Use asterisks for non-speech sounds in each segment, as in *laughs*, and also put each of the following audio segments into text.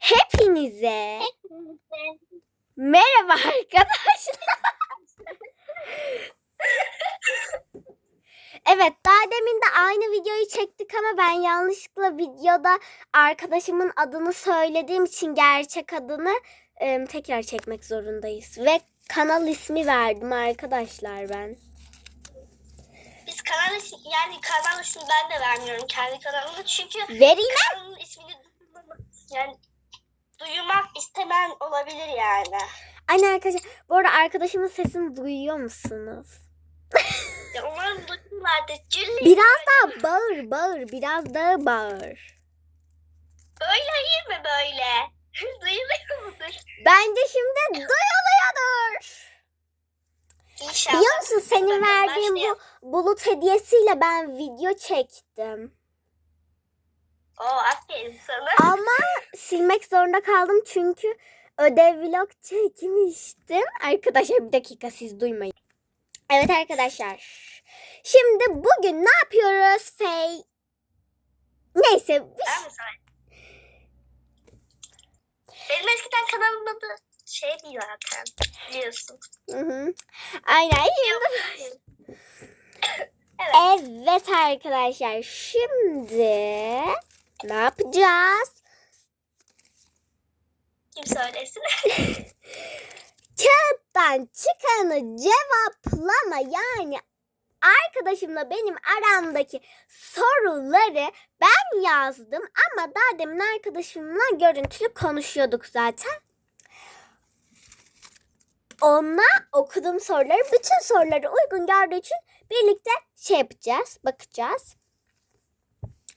Hepinize merhaba arkadaşlar. Evet daha demin de aynı videoyu çektik ama ben yanlışlıkla videoda arkadaşımın adını söylediğim için gerçek adını e, tekrar çekmek zorundayız. Ve kanal ismi verdim arkadaşlar ben. Biz kanal ismi, yani kanal ismi ben de vermiyorum kendi kanalımı çünkü mi? kanalın ismini yani duyurmak istemen olabilir yani. Anne arkadaşlar bu arada arkadaşımın sesini duyuyor musunuz? *laughs* Ya umarım duyurlardır. Cülli. Biraz daha bağır bağır biraz daha bağır. Böyle iyi mi böyle? *laughs* Duyuluyor mudur? Bence şimdi duyuluyordur. İnşallah. Biliyor musun senin Bakalım, verdiğin bu başlayalım. bulut hediyesiyle ben video çektim. Oo aferin sana. Ama silmek zorunda kaldım çünkü ödev vlog çekmiştim. Arkadaşlar bir dakika siz duymayın. Evet arkadaşlar. Şimdi bugün ne yapıyoruz Fey? Neyse mi sana? Benim eskiden kanalımın adı şey değil zaten. Biliyorsun. Hı hı. Aynen. Şimdi... *laughs* Evet. Evet arkadaşlar. Şimdi ne yapacağız? Kim söylesin? *laughs* Kağıttan çıkanı cevaplama yani arkadaşımla benim aramdaki soruları ben yazdım ama daha demin arkadaşımla görüntülü konuşuyorduk zaten. Ona okuduğum soruları bütün soruları uygun gördüğü için birlikte şey yapacağız, bakacağız.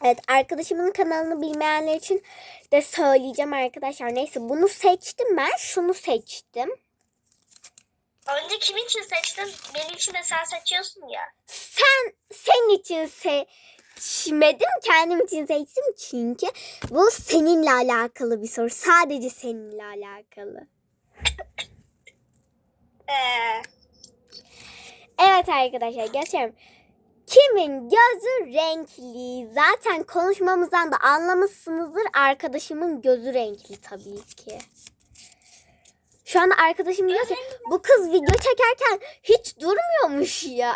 Evet arkadaşımın kanalını bilmeyenler için de söyleyeceğim arkadaşlar. Neyse bunu seçtim ben. Şunu seçtim. Önce kimin için seçtin? Benim için de sen seçiyorsun ya. Sen senin için seçmedim. Kendim için seçtim çünkü bu seninle alakalı bir soru. Sadece seninle alakalı. *laughs* Ee, Evet arkadaşlar geçelim. Kimin gözü renkli? Zaten konuşmamızdan da anlamışsınızdır. Arkadaşımın gözü renkli tabii ki. Şu anda arkadaşım diyor ki bu kız video çekerken hiç durmuyormuş ya. *laughs*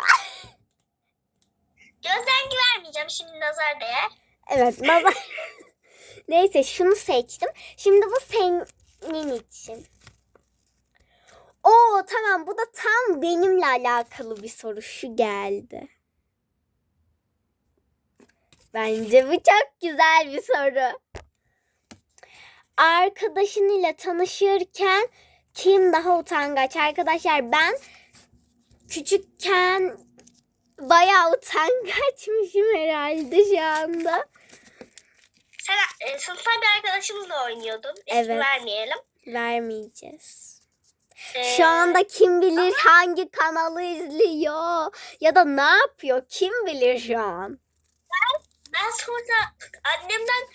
göz rengi vermeyeceğim şimdi nazar değer. Evet nazar. *laughs* Neyse şunu seçtim. Şimdi bu senin için. Oo tamam bu da tam benimle alakalı bir soru. Şu geldi. Bence bu çok güzel bir soru. Arkadaşın ile tanışırken kim daha utangaç? Arkadaşlar ben küçükken bayağı utangaçmışım herhalde şu anda. Sen e, sınıfta bir arkadaşımızla oynuyordun. İsmi Evet. vermeyelim. Vermeyeceğiz. Ee, Şu anda kim bilir hangi kanalı izliyor ya da ne yapıyor kim bilir şu an. Ben sonra annemden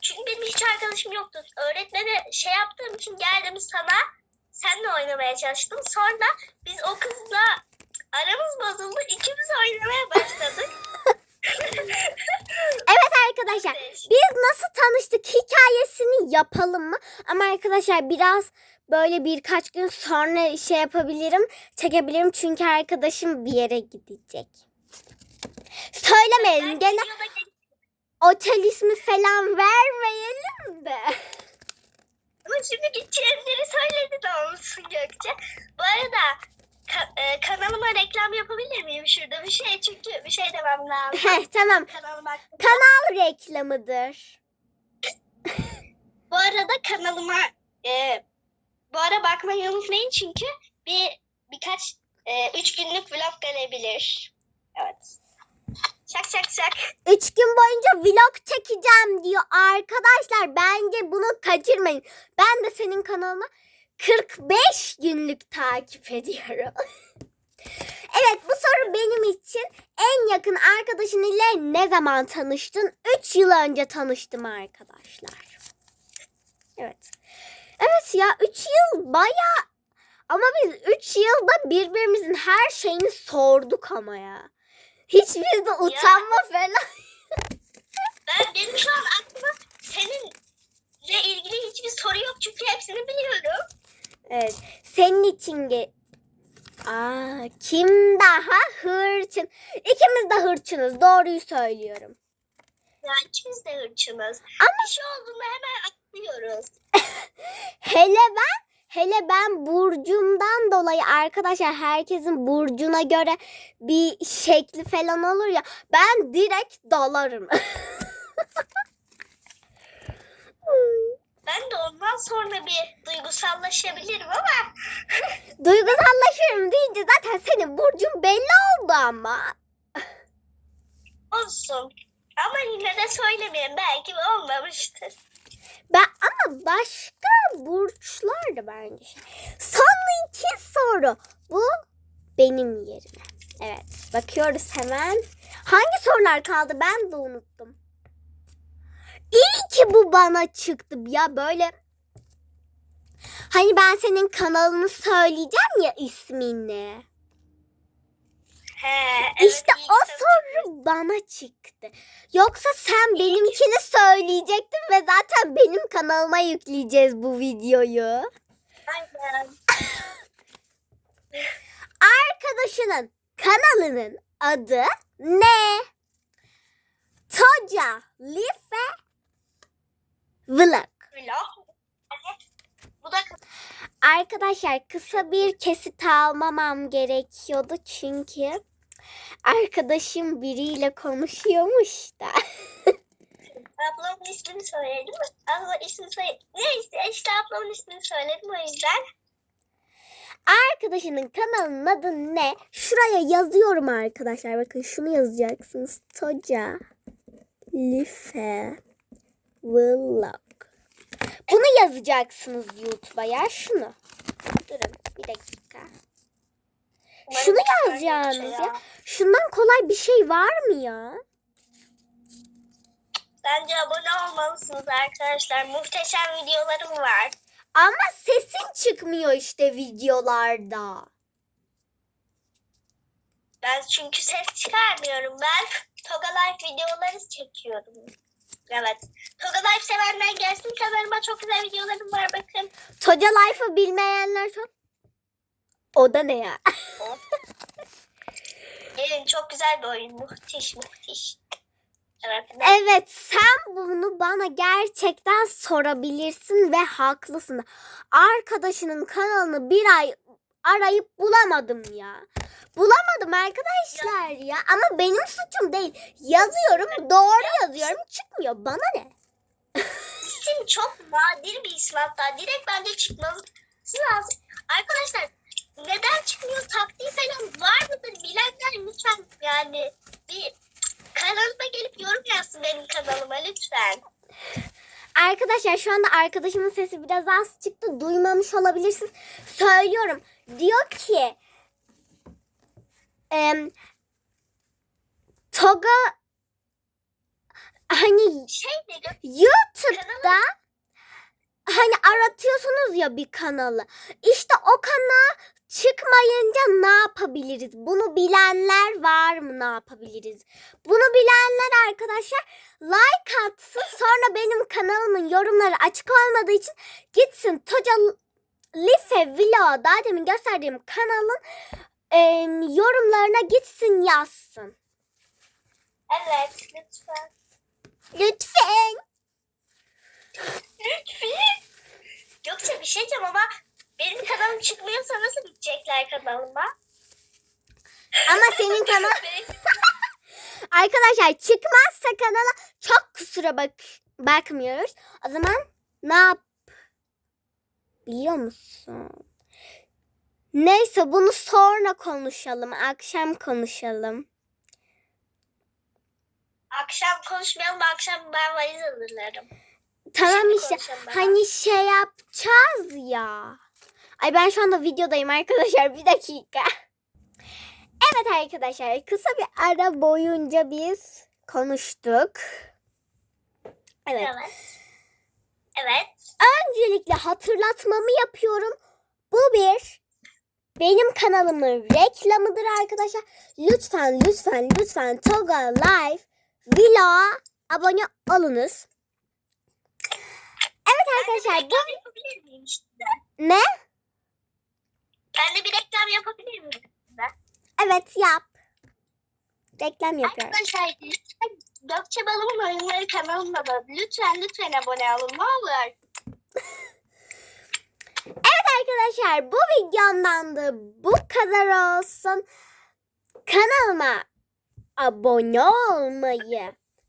çünkü benim hiç arkadaşım yoktu. Öğretmene şey yaptığım için geldim sana. Senle oynamaya çalıştım. Sonra biz o kızla aramız bozuldu. İkimiz oynamaya başladık. *laughs* Evet arkadaşlar biz nasıl tanıştık hikayesini yapalım mı? Ama arkadaşlar biraz böyle birkaç gün sonra şey yapabilirim çekebilirim çünkü arkadaşım bir yere gidecek. Söylemeyelim gene otel ismi falan vermeyelim de. Ama şimdi gideceğim yeri söyledi de olmuşsun Gökçe. Bu arada ka- e, kanalıma reklam yapabilir miyim şurada bir şey? Çünkü bir şey demem lazım. Heh tamam Kanalıma hakkında. kanal reklamıdır. Bu arada kanalıma e, bu ara bakmayı unutmayın çünkü bir birkaç e, üç günlük vlog gelebilir. Evet. Şak şak şak. Üç gün boyunca vlog çekeceğim diyor arkadaşlar. Bence bunu kaçırmayın. Ben de senin kanalını 45 günlük takip ediyorum. *laughs* evet bu soru benim için. En yakın arkadaşın ile ne zaman tanıştın? 3 yıl önce tanıştım arkadaşlar. Evet. Evet ya 3 yıl baya ama biz 3 yılda birbirimizin her şeyini sorduk ama ya. Hiç bizde utanma falan. *laughs* Ben benim şu an aklıma seninle ilgili hiçbir hepsini biliyorum. Evet. Senin için ge Aa, kim daha hırçın? İkimiz de hırçınız. Doğruyu söylüyorum. Yani ikimiz de hırçınız. Ama- Bir şey olduğunda hemen atlıyoruz. *laughs* Hele ben hele ben burcumdan dolayı arkadaşlar herkesin burcuna göre bir şekli falan olur ya ben direkt dalarım. *laughs* Ben de ondan sonra bir duygusallaşabilirim ama Duygusallaşırım deyince zaten senin burcun belli oldu ama. olsun. Ama yine de söylemeyin. Belki olmamıştır. Ben ama başka burçlar da bence. şey. Son iki soru. Bu benim yerime. Evet bakıyoruz hemen. Hangi sorular kaldı ben de unuttum. İyi ki bu bana çıktı ya böyle. Hani ben senin kanalını söyleyeceğim ya ismini. He, evet, işte o soru bana çıktı. Yoksa sen benimkini söyleyecektin ve zaten benim kanalıma yükleyeceğiz bu videoyu. Aynen. Arkadaşının kanalının adı ne? Toca Life Vlog. Vlog. Evet. Bu da Arkadaşlar kısa bir kesit almamam gerekiyordu çünkü arkadaşım biriyle konuşuyormuş da. *laughs* ablamın ismini söyledim. Abla ismini söyle. Neyse işte ablamın ismini söyledim o yüzden. Arkadaşının kanalının adı ne? Şuraya yazıyorum arkadaşlar. Bakın şunu yazacaksınız. Toca Life Vlog. Bunu yazacaksınız YouTube'a ya şunu. Durun bir dakika. Şunu yazacaksınız yoksa ya. Şundan kolay bir şey var mı ya? Bence abone olmalısınız arkadaşlar. Muhteşem videolarım var. Ama sesin çıkmıyor işte videolarda. Ben çünkü ses çıkarmıyorum. Ben Toga Life videoları çekiyorum. Evet. Toga Life sevenler gelsin kanalıma çok güzel videolarım var bakın. Toca Life'ı bilmeyenler çok... O da ne ya? *laughs* Gelin çok güzel bir oyun. Muhteş muhteş. Evet. Evet sen bunu bana gerçekten sorabilirsin ve haklısın. Arkadaşının kanalını bir ay arayıp bulamadım ya. Bulamadım arkadaşlar ya. Ama benim suçum değil. Yazıyorum doğru yazıyorum çıkmıyor. Bana ne? İsim çok nadir bir isim hatta. Direkt bence çıkması lazım. Arkadaşlar neden çıkmıyor taktiği falan var mıdır bilenler lütfen yani bir kanalıma gelip yorum yazsın benim kanalıma lütfen. Arkadaşlar şu anda arkadaşımın sesi biraz az çıktı. Duymamış olabilirsiniz. Söylüyorum. Diyor ki em, Toga hani Şey dedi YouTube'da hani aratıyorsunuz ya bir kanalı. İşte o kanal çıkmayınca ne yapabiliriz? Bunu bilenler var mı ne yapabiliriz? Bunu bilenler arkadaşlar like atsın. Sonra benim kanalımın yorumları açık olmadığı için gitsin Toca Life Vlog daha demin gösterdiğim kanalın em, yorumlarına gitsin yazsın. evet lütfen. Lütfen. Lütfen. Yoksa bir şey diyeceğim ama benim kanalım çıkmıyorsa nasıl gidecekler kanalıma? Ama senin *laughs* kanal *laughs* Arkadaşlar çıkmazsa kanala çok kusura bak bakmıyoruz. O zaman ne yap? Biliyor musun? Neyse bunu sonra konuşalım. Akşam konuşalım. Akşam konuşmayalım akşam ben valiz hazırlarım. Tamam işte. Hani şey yapacağız ya. Ay ben şu anda videodayım arkadaşlar. Bir dakika. Evet arkadaşlar kısa bir ara boyunca biz konuştuk. Evet. Evet. Evet. Öncelikle hatırlatmamı yapıyorum. Bu bir benim kanalımın reklamıdır arkadaşlar. Lütfen lütfen lütfen Toga Live Vlog'a abone olunuz. Evet arkadaşlar bu Reklam yapabilir miyim işte? Ne? Ben de bir reklam yapabilir miyim? Evet yap. Reklam yapıyorum. Arkadaşlar Gökçe Balım'ın oyunları kanalına da lütfen lütfen abone olun ne olur. *laughs* Evet arkadaşlar bu videomdan da bu kadar olsun. Kanalıma abone olmayı,